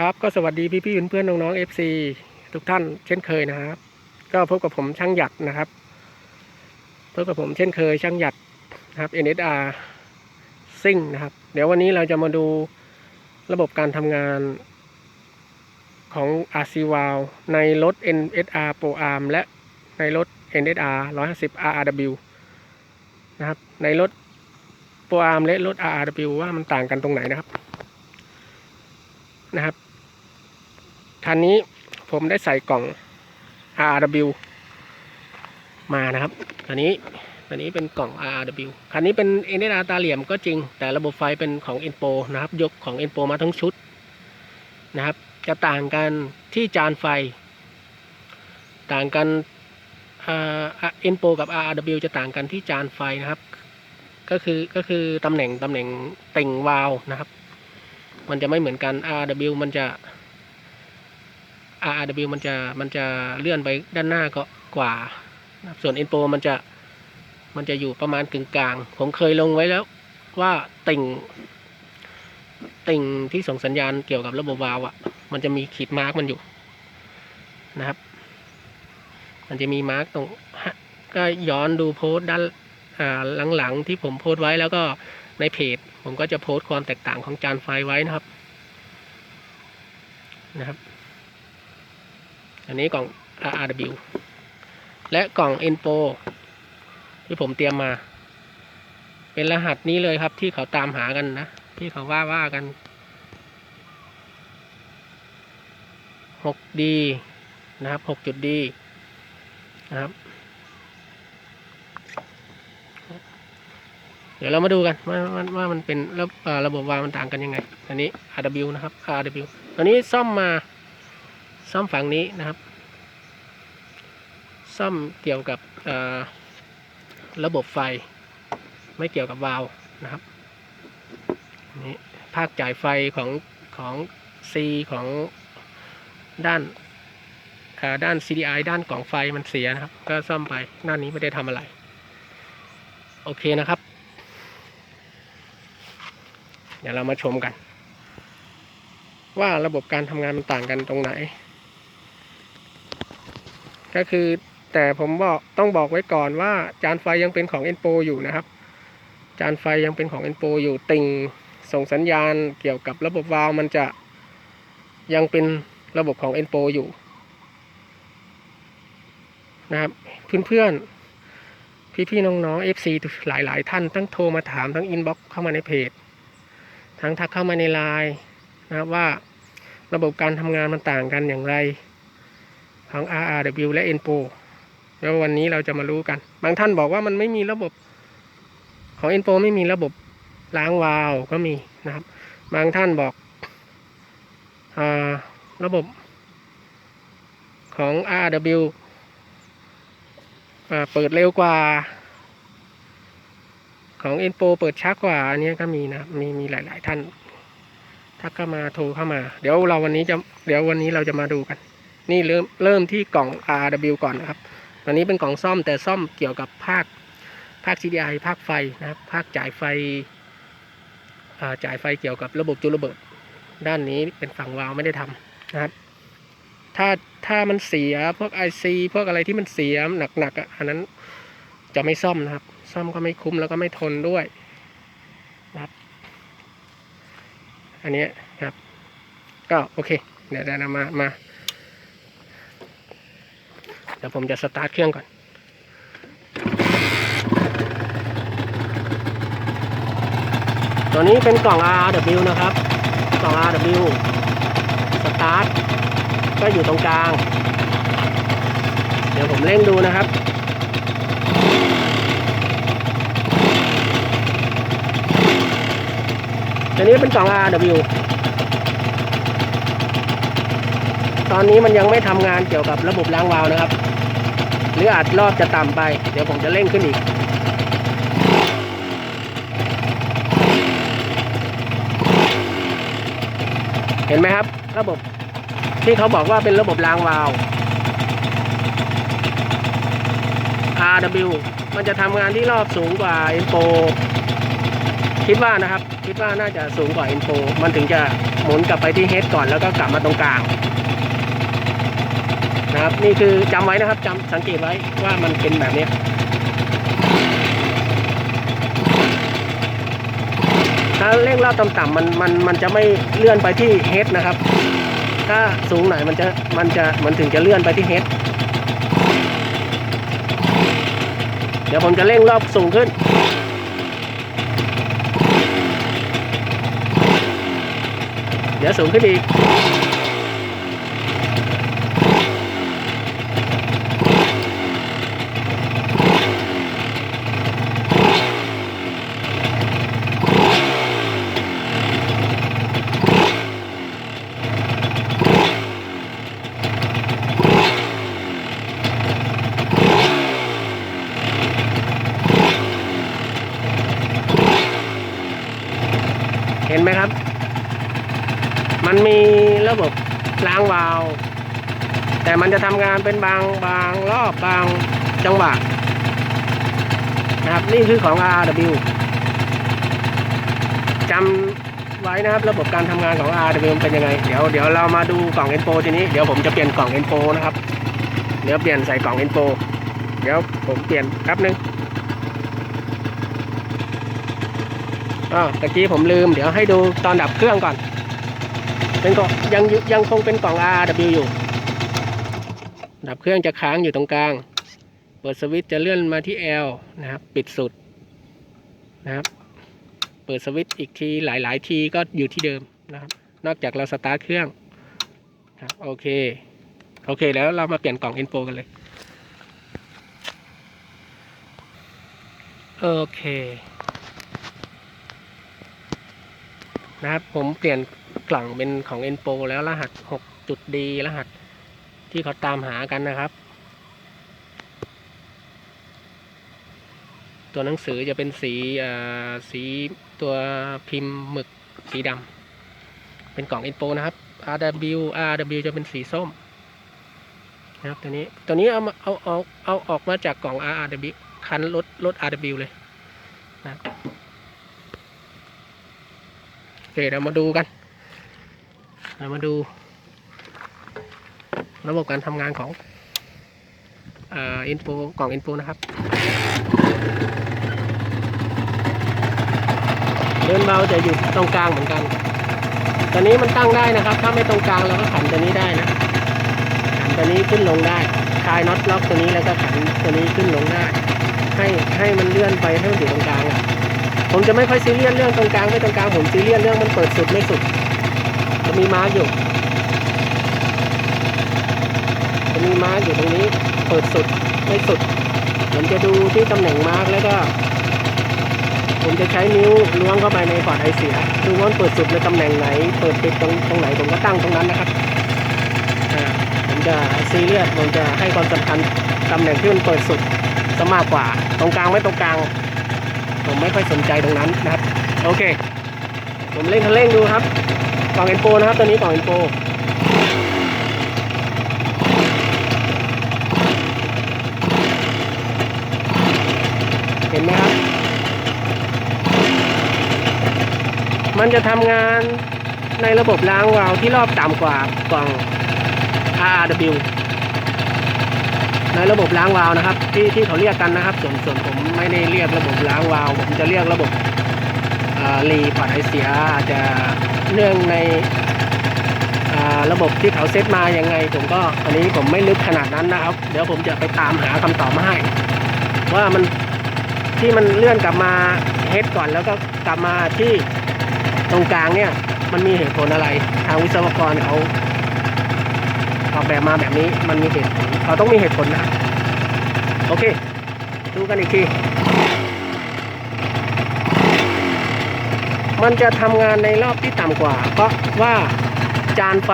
ครับก็สวัสดีพี่พี่เพื่อนๆน้องๆ FC ทุกท่านเช่นเคยนะครับ ก็พบกับผมช่างหยัดนะครับพบกับผมเช่นเคยช่างหยัดนะครับ NSR ซิ่งนะครับ เดี๋ยววันนี้เราจะมาดูระบบการทำงานของ RC v a l ในรถ NSR Pro Arm และในรถ NSR 150 RRW นะครับ ในรถ Pro Arm และรถ RRW ว่ามันต่างกันตรงไหนนะครับ นะครับคันนี้ผมได้ใส่กล่อง RW มานะครับอันนี้อันนี้เป็นกล่อง RW คันนี้เป็น NSR ตาเหลี่ยมก็จริง แต่ระบบไฟเป็นของ Enpo นะครับ ยกของ Enpo มาทั้งชุดนะครับ จะต่างกันที่จานไฟ ต่างกันอ่า Enpo กับ RW จะต่างกันที่จานไฟนะครับ ก็คือก็คือตำแหน่งตำแหน่งเต่งวาล์วนะครับ มันจะไม่เหมือนกัน RW มันจะ RW มันจะมันจะเลื่อนไปด้านหน้าก็กว่า ส่วน Info มันจะมันจะอยู่ประมาณกึ่งกลาง ผมเคยลงไว้แล้วว่าติ่ง ติ่งที่ส่งสัญญาณเกี่ยวกับระบบวาล์วอะ มันจะมีขีดมาร์กมันอยู่นะครับ มันจะมีมาร์กตรงก็ย้อนดูโพสต์ด้านหลังๆที่ผมโพสต์ไว้แล้วก็ในเพจ ผมก็จะโพสต์ความแตกต่างของจานไฟไว้นะครับ นะครับ อันนี้กล่อง RRW และกล่อง Enpo ที่ผมเตรียมมา เป็นรหัสนี้เลยครับที่เขาตามหากันนะ ที่เขาว่าว่ากัน 6D นะครับ 6.D นะครับ ดี๋ยวเรามาดูกันว่าว่าวามันเป็นระระบบวาล์วมันต่างกันยังไง อันนี้ RW นะครับ RW ตัวนี้ซ่อมมาซ่อมฝั่งนี้นะครับ ซ่อมเกี่ยวกับระบบไฟ ไม่เกี่ยวกับวาล์วนะครับนี่ภาคจ่ายไฟของของ C ของด้านด้าน CDI ด้านกล่องไฟมันเสียนะครับ ก็ซ่อมไปด้านนี้ไม่ได้ทำอะไร โอเคนะครับ เดี๋ยวเรามาชมกัน ว่าระบบการทำงานมันต่างกันตรงไหน ก็คือแต่ผมบอกต้องบอกไว้ก่อนว่าจานไฟยังเป็นของ Enpo อยู่นะครับ จานไฟยังเป็นของ Enpo อยู่ติ่งส่งสัญญาณเกี่ยวกับระบบวาล์วมันจะยังเป็นระบบของ Enpo อยู่นะครับเพื่อนๆ พี่ๆ น้องๆ FC หลายๆ ท่านทั้งโทรมาถามทั้งอินบ็อกเข้ามาในเพจ ทั้งทักเข้ามาในไลน์นะครับว่าระบบการทำงานมันต่างกันอย่างไรของ RRW และ Enpo แล้ววันนี้เราจะมารู้กัน บางท่านบอกว่ามันไม่มีระบบของ Enpo ไม่มีระบบล้างวาล์วก็มีนะครับ บางท่านบอกอระบบของ RW เปิดเร็วกว่า ของ Enpo เปิดช้ากว่า อันนี้ก็มีนะ มีมีหลาย ๆ ท่านทักเข้ามาโทรเข้ามา เดี๋ยวเราวันนี้จะเดี๋ยววันนี้เราจะมาดูกัน นี่เริ่มเริ่มที่กล่อง RW ก่อนนะครับอันนี้เป็นกล่องซ่อมแต่ซ่อมเกี่ยวกับภาคภาค CDI ภาคไฟนะครับ ภาคจ่ายไฟจ่ายไฟเกี่ยวกับระบบจุลระเบิด ด้านนี้เป็นฝั่งวาล์วไม่ได้ทำนะครับ ถ้าถ้ามันเสียพวก IC พวกอะไรที่มันเสียหนักๆอะอันนั้นจะไม่ซ่อมนะครับ ซ่อมก็ไม่คุ้มแล้วก็ไม่ทนด้วยนะครับ อันนี้ครับ ก็โอเคเดี๋ยวเดี๋ยวเรามามา เดี๋ยวผมจะสตาร์ทเครื่องก่อนตัวนี้เป็นกล่อง RW นะครับ กล่อง RW สตาร์ทก็อยู่ตรงกลาง เดี๋ยวผมเร่งดูนะครับ ตัวนี้เป็นกล่อง RW ตอนนี้มันยังไม่ทำงานเกี่ยวกับระบบล้างวาล์วนะครับ หรืออาจรอบจะต่ำไป เดี๋ยวผมจะเร่งขึ้นอีก เห็นไหมครับ ระบบที่เขาบอกว่าเป็นระบบล้างวาล์ว RW มันจะทำงานที่รอบสูงกว่า Info คิดว่านะครับ ดว่าน่าจะสูงกว่า Info มันถึงจะหมุนกลับไปที่เฮดก่อนแล้วก็กลับมาตรงกลางนะครับนี่คือจำไว้นะครับจำสังเกตไว้ว่ามันเป็นแบบนี้ถ้าเร่งรอบต่ำๆมันมันมันจะไม่เลื่อนไปที่เฮดนะครับ ถ้าสูงหน่อยมันจะมันจะมันถึงจะเลื่อนไปที่เฮดเดี๋ยวผมจะเร่งรอบสูงขึ้น เดี๋ยวสูงขึ้นอีก เห็นไหมครับ มันมี ระบบล้างวาล์วแต่มันจะทำงานเป็นบางบางรอบบางจังหวะนะครับนี่คือของ RW จำไว้นะครับระบบการทำงานของ RW เป็นยังไง เดี๋ยวเดี๋ยวเรามาดูกล่อง Info ทีนี้เดี๋ยวผมจะเปลี่ยนกล่อง Info นะครับเดี๋ยวเปลี่ยนใส่กล่อง Info เดี๋ยวผมเปลี่ยนแป๊บนึงอ่าตะกี้ผมลืม เดี๋ยวให้ดูตอนดับเครื่องก่อน เป็นกล่องยังยังคงเป็นกล่อง RW อยู่ ดับเครื่องจะค้างอยู่ตรงกลาง เปิดสวิตช์จะเลื่อนมาที่ L นะครับ ปิดสุดนะครับ เปิดสวิตช์อีกทีหลายๆ ทีก็อยู่ที่เดิมนะครับ นอกจากเราสตาร์ทเครื่องครับโอเค โอเคแล้วเรามาเปลี่ยนกล่อง Info กันเลย โอเคนะครับผมเปลี่ยน กล่องเป็นของ e n p o แล้วรหัส6จุดดีรหัสที่เขาตามหากันนะครับ ตัวหนังสือจะเป็นสีสีตัวพิมพ์หมึกสีดำเป็นกล่อง e n p o นะครับ RW RW จะเป็นสีส้มนะครับตัวนี้ตัวนี้เอามาเอาเอาเอาออกมาจากกล่อง RW คันรถรถ RW เลยนะโอเคเรามาดูกัน เรามาดู ระบบการทำงานของอินโฟกล่องอินโฟนะครับ เดินเบาจะอยู่ตรงกลางเหมือนกันตอนนี้มันตั้งได้นะครับ ถ้าไม่ตรงกลางเราก็ขันตัวนี้ได้นะขันตัวนี้ขึ้นลงได้คลายน็อตล็อกตัวนี้แล้วก็ขันตัวนี้ขึ้นลงได้ ให้ให้มันเลื่อนไปให้มันอยู่ตรงกลางอะผมจะไม่ค่อยซีเรียสเรื่องตรงกลางไม่ตรงกลางผมซีเรียสเรื่องมันเปิดสุดไม่สุด จะมีม้าอยู่จะมีม้าอยู่ตรงนี้เปิดสุดไม่สุด ผมจะดูที่ตำแหน่งมาร์กแล้วก็ ผมจะใช้นิ้วล้วงเข้าไปในพอร์ตไอเสียดูว่าเปิดสุดในตำแหน่งไหน เปิดปิดตรงตรงไหนผมก็ตั้งตรงนั้นนะครับผมจะซีเรียสผมจะให้ความสำคัญตำแหน่งที่มันเปิดสุดซะมากกว่า ตรงกลางไม่ตรงกลาง ผมไม่ค่อยสนใจตรงนั้นนะครับ โอเค ผมเล่นคันเร่งดูครับ กล่องเอ็นโปนะครับตัวนี้กล่องเอ็นโปเห็นไหมครับ มันจะทำงานในระบบล้างวาล์วที่รอบต่ำกว่ากล่อง RW ในระบบล้างวาล์วนะครับ ที่ที่เขาเรียกกันนะครับ ส่วนส่วนผมไม่ได้เรียกระบบล้างวาล์วผมจะเรียกระบบรีพอร์ตไอเสียจะ เนื่องในระบบที่เขาเซตมายังไง ผมก็อันนี้ผมไม่ลึกขนาดนั้นนะครับ เดี๋ยวผมจะไปตามหาคำตอบมาให้ ว่ามันที่มันเลื่อนกลับมาเฮดก่อนแล้วก็กลับมาที่ตรงกลางเนี่ย มันมีเหตุผลอะไร ทางวิศวกรเขาออกแบบมาแบบนี้มันมีเหตุผลเขาต้องมีเหตุผลนะโอเค ดูกันอีกที มันจะทำงานในรอบที่ต่ำกว่า เพราะว่าจานไฟ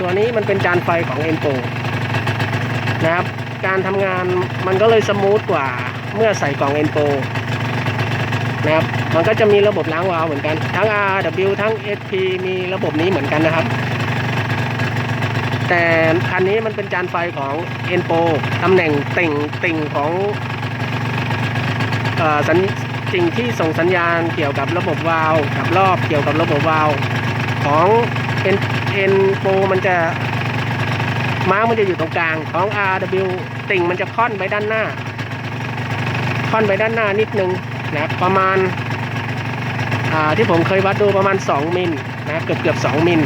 ตัวนี้มันเป็นจานไฟของ e n p o นะครับ การทำงานมันก็เลยสมูทกว่าเมื่อใส่กล่อง e n p o นะครับ มันก็จะมีระบบล้างวาล์วเหมือนกัน ทั้ง RW ทั้ง SP มีระบบนี้เหมือนกันนะครับ แต่คันนี้มันเป็นจานไฟของ e n p o ตำแหน่งติ่งติ่งของอสัญ สิ่งที่ส่งสัญญาณเกี่ยวกับระบบวาล์วกับรอบเกี่ยวกับระบบวาล์วของเอ็นเอ็นโปมันจะม้ามันจะอยู่ตรงกลางของ RW ติ่งมันจะค่อนไปด้านหน้า ค่อนไปด้านหน้านิดนึงนะประมาณาที่ผมเคยวัดดูประมาณ 2 มิลนะเกือบเกือบ2มิล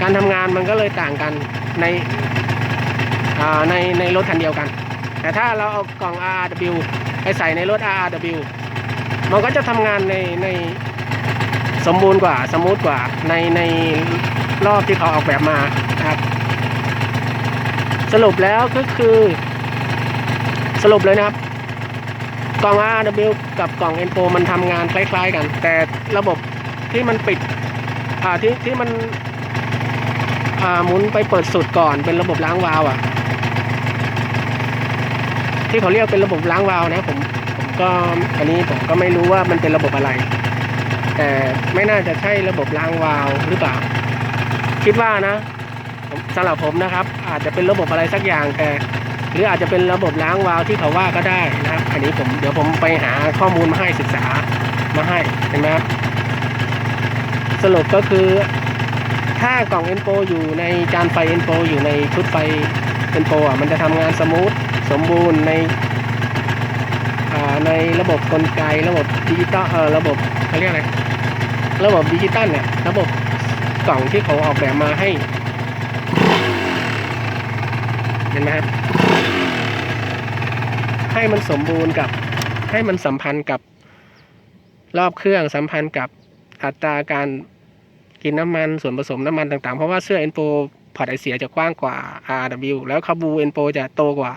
การทำงานมันก็เลยต่างกันในในในรถคันเดียวกัน แต่ถ้าเราเอากล่อง RW ไปใส่ในรถ RW มันก็จะทำงานในในสมบูรณ์กว่าสมูทกว่าในในรอบที่เขาออกแบบมานะครับ สรุปแล้วก็คือ สรุปเลยนะครับ กล่อง RW กับกล่อง n p o มันทำงานคล้าย ๆ กัน แต่ระบบที่มันปิดอ่าที่ที่มันอ่าหมุนไปเปิดสุดก่อนเป็นระบบล้างวาล์วอะ ที่เขาเรียกเป็นระบบล้างวาล์วนะผมผมก็อันนี้ผมก็ไม่รู้ว่ามันเป็นระบบอะไร แต่ไม่น่าจะใช่ระบบล้างวาล์วหรือเปล่า คิดว่านะสำหรับผมนะครับ อาจจะเป็นระบบอะไรสักอย่างแต่หรืออาจจะเป็นระบบล้างวาล์วที่เขาว่าก็ได้นะครับ อันนี้ผมเดี๋ยวผมไปหาข้อมูลมาให้ศึกษามาให้เห็นไหมครับสรุปก็คือถ้ากล่องเอ็นโปอยู่ในจานไฟเอ็นโปอยู่ในชุดไฟเอ็นโปอะมันจะทำงานสมูท สมบูรณ์ในในระบบกลไกระบบดิจิตอลเออระบบเขาเรียกอะไรระบบดิจิตอลเนี่ยระบบกล่องที่เขาออกแบบมาให้ เห็นไหมครับให้มันสมบูรณ์กับให้มันสัมพันธ์กับรอบเครื่องสัมพันธ์กับอัตราการกินน้ำมันส่วนผสมน้ำมันต่างๆ เพราะว่าเสื้อเอ็นโปพอร์ตไอเสียจะกว้างกว่า RW แล้วคาบูเอ็นโปจะโตกว่า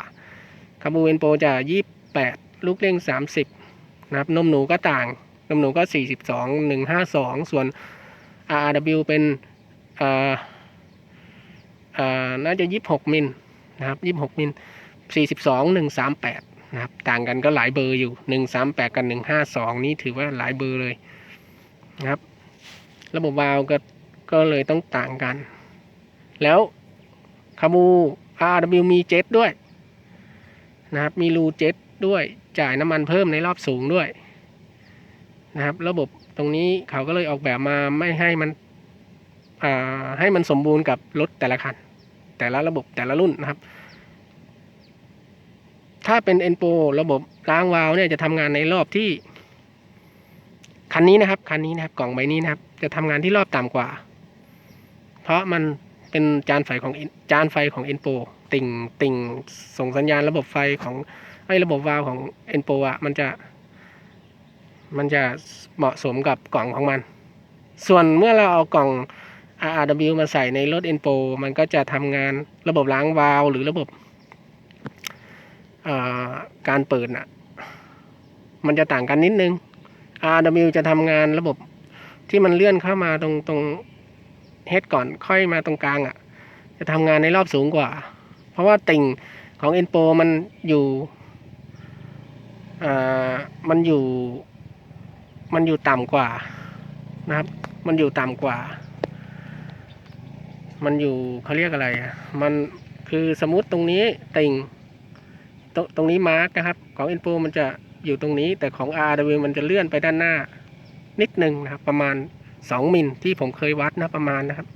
คาบูเอ็นโปจะ 28 ลูกเร่ง 30 นะครับ นมหนูก็ต่าง นมหนูก็ 42 152 ส่วน RW เป็นอ่าอ่าน่าจะ 26 มิลนะครับยี่หกมิลสี่สิบสองหนึ่งสามแปดนะครับ ต่างกันก็หลายเบอร์อยู่หนึ่งสามแปดกับหนึ่งห้าสองนี้ถือว่าหลายเบอร์เลยนะครับ ระบบวาล์วก็ก็เลยต้องต่างกัน แล้วคามู RW มีเจ็ตด้วย นะครับ มีรูเจ็ตด้วยจ่ายน้ำมันเพิ่มในรอบสูงด้วยนะครับ ระบบตรงนี้เขาก็เลยออกแบบมาไม่ให้มันให้มันสมบูรณ์กับรถแต่ละคัน แต่ละระบบแต่ละรุ่นนะครับ ถ้าเป็น Enpo ระบบล้างวาล์วเนี่ยจะทำงานในรอบที่ คันนี้นะครับ คันนี้นะครับ กล่องใบนี้นะครับ จะทำงานที่รอบต่ำกว่า เพราะมัน เป็นจานไฟของจานไฟของ Enpo ติ่งติ่งส่งสัญญาณระบบไฟของไอ้ระบบวาล์วของ Enpo อะมันจะมันจะเหมาะสมกับกล่องของมัน ส่วนเมื่อเราเอากล่อง RRW มาใส่ในรถ Enpo มันก็จะทำงานระบบล้างวาล์วหรือระบบาการเปิดน่ะมันจะต่างกันนิดนึง RW จะทำงานระบบที่มันเลื่อนเข้ามาตรงตรง เฮดก่อนค่อยมาตรงกลางอะ จะทำงานในรอบสูงกว่า เพราะว่าติ่งของ Enpo มันอยู่อ่ามันอยู่ มันอยู่ต่ำกว่านะครับ มันอยู่ต่ำกว่า มันอยู่เขาเรียกอะไรอะมันคือสมมติตรงนี้ติ่งตรงตรงนี้มาร์กนะครับ ของ Info มันจะอยู่ตรงนี้ แต่ของ RW มันจะเลื่อนไปด้านหน้านิดนึงนะครับ ประมาณ 2มิลที่ผมเคยวัดนะประมาณนะครับ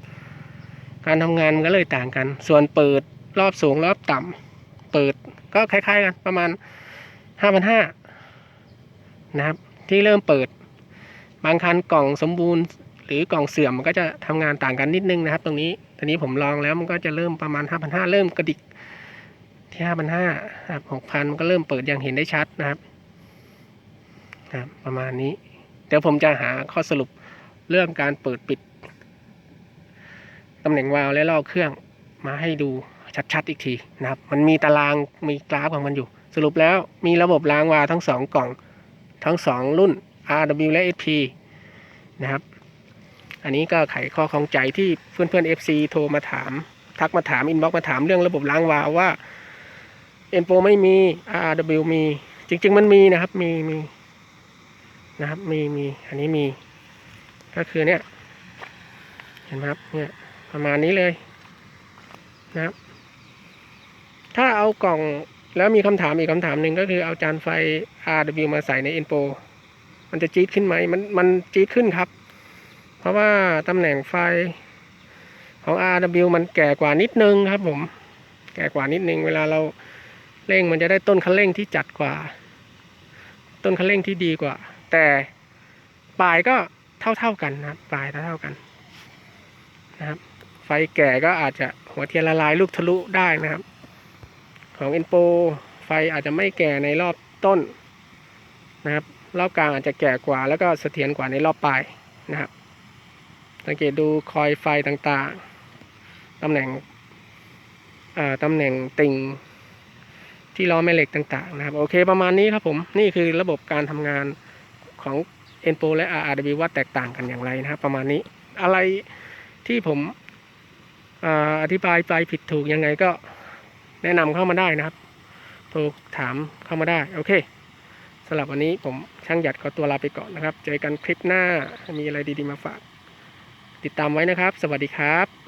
การทำงานมันก็เลยต่างกัน ส่วนเปิดรอบสูงรอบต่ำเปิดก็คล้ายๆกันประมาณ5,500นห้านะครับ ที่เริ่มเปิด บางคันกล่องสมบูรณ์ หรือกล่องเสื่อมมันก็จะทำงานต่างกันนิดนึงนะครับ ตรงนี้ตอนนี้ผมลองแล้วมันก็จะเริ่มประมาณ5,500เริ่มกระดิกที่5,500ครับ6,000มันก็เริ่มเปิดอย่างเห็นได้ชัดนะครับครับประมาณนี้ เดี๋ยวผมจะหาข้อสรุป เรื่องการเปิดปิดตำแหน่งวาล์วและลอกเครื่องมาให้ดูชัดๆอีกทีนะครับ มันมีตารางมีกราฟของมันอยู่ สรุปแล้วมีระบบล้างวาล์วทั้งสองกล่อง ทั้งสองรุ่น RW และ SP นะครับ อันนี้ก็ไขข้อข้องใจที่เพื่อนเพื่อน FC โทรมาถาม ทักมาถาม อินบ็อกมาถามเรื่องระบบล้างวาล์วว่า e n p o ไม่มี RW มี จริง ๆ มันมีนะครับ มีมีนะครับ มีมี อันนี้มี ก็คือเนี่ย เห็นไหมครับเนี่ยประมาณนี้เลยนะครับ ถ้าเอากล่องแล้วมีคำถามอีกคำถามหนึ่งก็คือเอาจานไฟ RW มาใส่ใน e n p o มันจะจี๊ดขึ้นไหมมันมันจี๊ดขึ้นครับ เพราะว่าตำแหน่งไฟของ RW มันแก่กว่านิดนึงครับผม แก่กว่านิดนึง เวลาเราเร่งมันจะได้ต้นคันเร่งที่จัดกว่า ต้นคันเร่งที่ดีกว่า แต่ปลายก็ เท่าเท่าๆกันนะครับปลายเท่าเท่าๆกันนะครับ ไฟแก่ก็อาจจะหัวเทียนละลายลูกทะลุได้นะครับ ของเอ็นโปไฟอาจจะไม่แก่ในรอบต้นนะครับ รอบกลางอาจจะแก่กว่า แล้วก็เสถียรกว่าในรอบปลายนะครับ สังเกตดูคอยไฟต่างๆตำแหน่งตำแหน่งติ่งที่ล้อแม่เหล็กต่างๆนะครับ โอเคประมาณนี้ครับผม นี่คือระบบการทำงานของ e n p o และ RRW ว่าแตกต่างกันอย่างไรนะครับประมาณนี้อะไรที่ผมออธิบายไปผิดถูกยังไงก็แนะนำเข้ามาได้นะครับโทรถามเข้ามาได้โอเคสำหรับวันนี้ผมช่างหยัดขอตัวลาไปก่อนนะครับ เจอกันคลิปหน้ามีอะไรดีๆมาฝาก ติดตามไว้นะครับ สวัสดีครับ